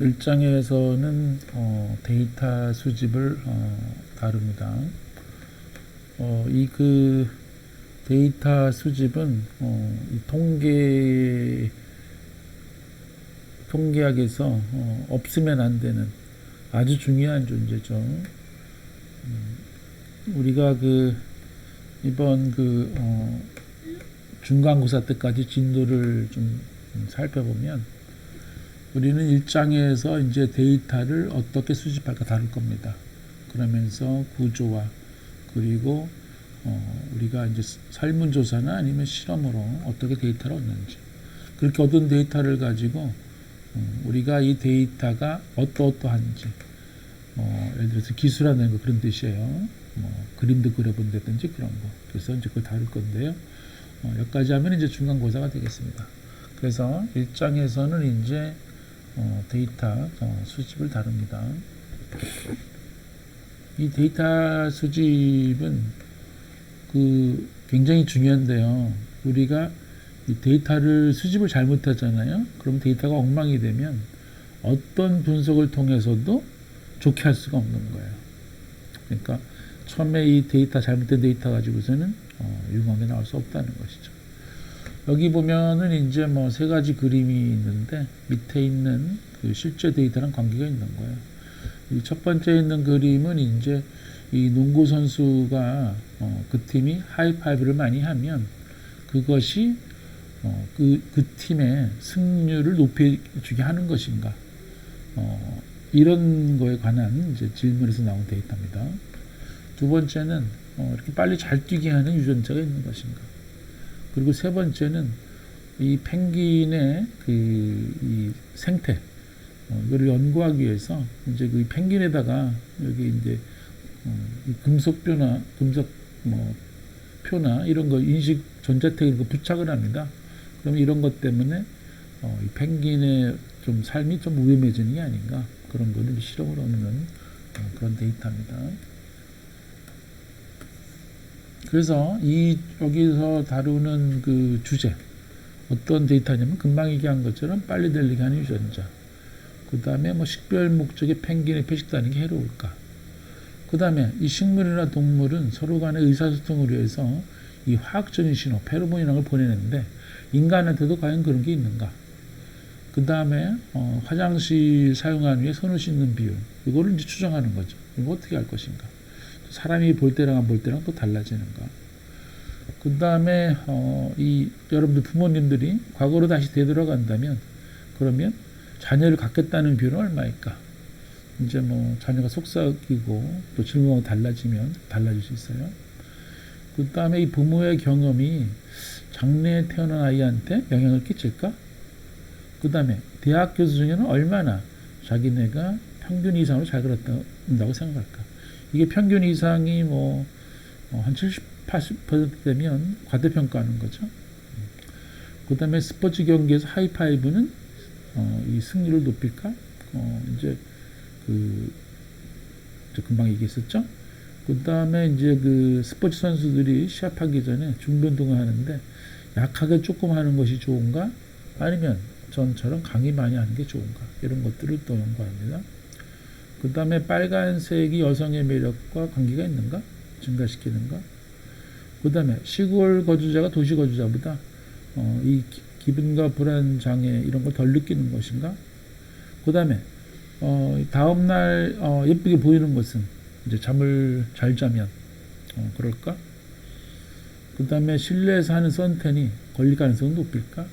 1장에서는 어, 데이터 수집을 어, 다룹니다. 어, 이그 데이터 수집은 어, 이 통계 통계학에서 어, 없으면 안 되는 아주 중요한 존재죠. 음, 우리가 그 이번 그 어, 중간고사 때까지 진도를 좀 살펴보면 우리는 일장에서 이제 데이터를 어떻게 수집할까 다룰 겁니다. 그러면서 구조와 그리고 어, 우리가 이제 설문조사나 아니면 실험으로 어떻게 데이터를 얻는지 그렇게 얻은 데이터를 가지고 어, 우리가 이 데이터가 어떠어떠한지 어, 예를 들어서 기술하는 거 그런 뜻이에요. 뭐 그림도 그려본다든지 그런 거. 그래서 이제 그걸 다룰 건데요. 어, 여기까지 하면 이제 중간고사가 되겠습니다. 그래서 1장에서는 이제 어, 데이터 어, 수집을 다룹니다. 이 데이터 수집은 그 굉장히 중요한데요. 우리가 이 데이터를 수집을 잘못하잖아요. 그럼 데이터가 엉망이 되면 어떤 분석을 통해서도 좋게 할 수가 없는 거예요. 그러니까 처음에 이 데이터 잘못된 데이터 가지고서는 어, 유용하게 나올 수 없다는 것이죠. 여기 보면은 이제 뭐 세 가지 그림이 있는데 밑에 있는 그 실제 데이터랑 관계가 있는 거예요. 이 첫 번째 있는 그림은 이제 이 농구 선수가 어, 그 팀이 하이파이브를 많이 하면 그것이 어, 그, 그 팀의 승률을 높여주게 하는 것인가. 어, 이런 거에 관한 이제 질문에서 나온 데이터입니다. 두 번째는 어, 이렇게 빨리 잘 뛰게 하는 유전자가 있는 것인가. 그리고 세 번째는 이 펭귄의 그이 생태 어, 이거를 연구하기 위해서 이제 그 펭귄에다가 여기 이제 어, 이 금속 뭐 표나 이런 거 인식 전자택 이런 거 부착을 합니다. 그럼 이런 것 때문에 어, 이 펭귄의 좀 삶이 좀 위험해지는 게 아닌가 그런 거를 실험을 얻는 어, 그런 데이터입니다. 그래서 이 여기서 다루는 그 주제 어떤 데이터냐면 금방 얘기한 것처럼 빨리 들리게 하는 유전자. 그 다음에 뭐 식별 목적의 펭귄의 표식다는 게 해로울까. 그 다음에 이 식물이나 동물은 서로 간의 의사소통을 위해서 이 화학적인 신호, 페로몬이라는 걸 보내는데 인간한테도 과연 그런 게 있는가. 그 다음에 어, 화장실 사용하는 후에 손을 씻는 비율. 이거를 이제 추정하는 거죠. 이거 어떻게 할 것인가. 사람이 볼 때랑 안 볼 때랑 또 달라지는가. 그 다음에 어, 이 여러분들 부모님들이 과거로 다시 되돌아간다면 그러면 자녀를 갖겠다는 비율은 얼마일까? 이제 뭐 자녀가 속삭이고 또 질문하고 달라지면 달라질 수 있어요. 그 다음에 이 부모의 경험이 장래에 태어난 아이한테 영향을 끼칠까? 그 다음에 대학 교수 중에는 얼마나 자기네가 평균 이상으로 잘 그렸다고 생각할까? 이게 평균 이상이 뭐 한 70, 80% 되면 과대평가하는 거죠. 그 다음에 스포츠 경기에서 하이파이브는 어, 이 승리를 높일까? 어, 이제 그, 저 금방 얘기했었죠? 그 다음에 이제 그 스포츠 선수들이 시합하기 전에 운동을 하는데 약하게 조금 하는 것이 좋은가? 아니면 전처럼 강의 많이 하는 게 좋은가? 이런 것들을 또 연구합니다. 그 다음에 빨간색이 여성의 매력과 관계가 있는가? 증가시키는가? 그 다음에 시골 거주자가 도시 거주자보다 어, 이 기분과 불안 장애 이런 걸 덜 느끼는 것인가? 그 다음에 어, 다음 날 어, 예쁘게 보이는 것은 이제 잠을 잘 자면 어, 그럴까? 그 다음에 실내에서 하는 선텐이 걸릴 가능성은 높을까?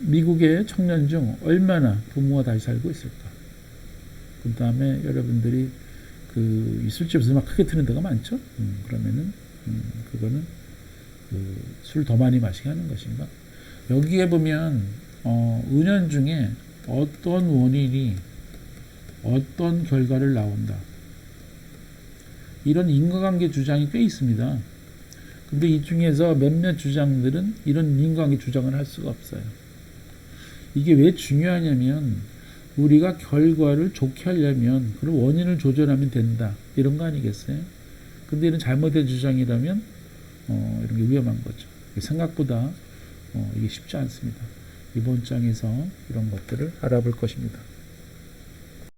미국의 청년 중 얼마나 부모가 다시 살고 있을까? 그 다음에 여러분들이 그 술집에서 막 크게 트는 데가 많죠? 음, 그러면은 음, 그거는 그 술 더 많이 마시게 하는 것인가? 여기에 보면 어, 은연 중에 어떤 원인이 어떤 결과를 나온다. 이런 인과관계 주장이 꽤 있습니다. 근데 이 중에서 몇몇 주장들은 이런 인과관계 주장을 할 수가 없어요. 이게 왜 중요하냐면 우리가 결과를 좋게 하려면 그런 원인을 조절하면 된다. 이런 거 아니겠어요? 근데 이런 잘못된 주장이라면 어, 이런 게 위험한 거죠. 생각보다 어, 이게 쉽지 않습니다. 이번 장에서 이런 것들을 알아볼 것입니다.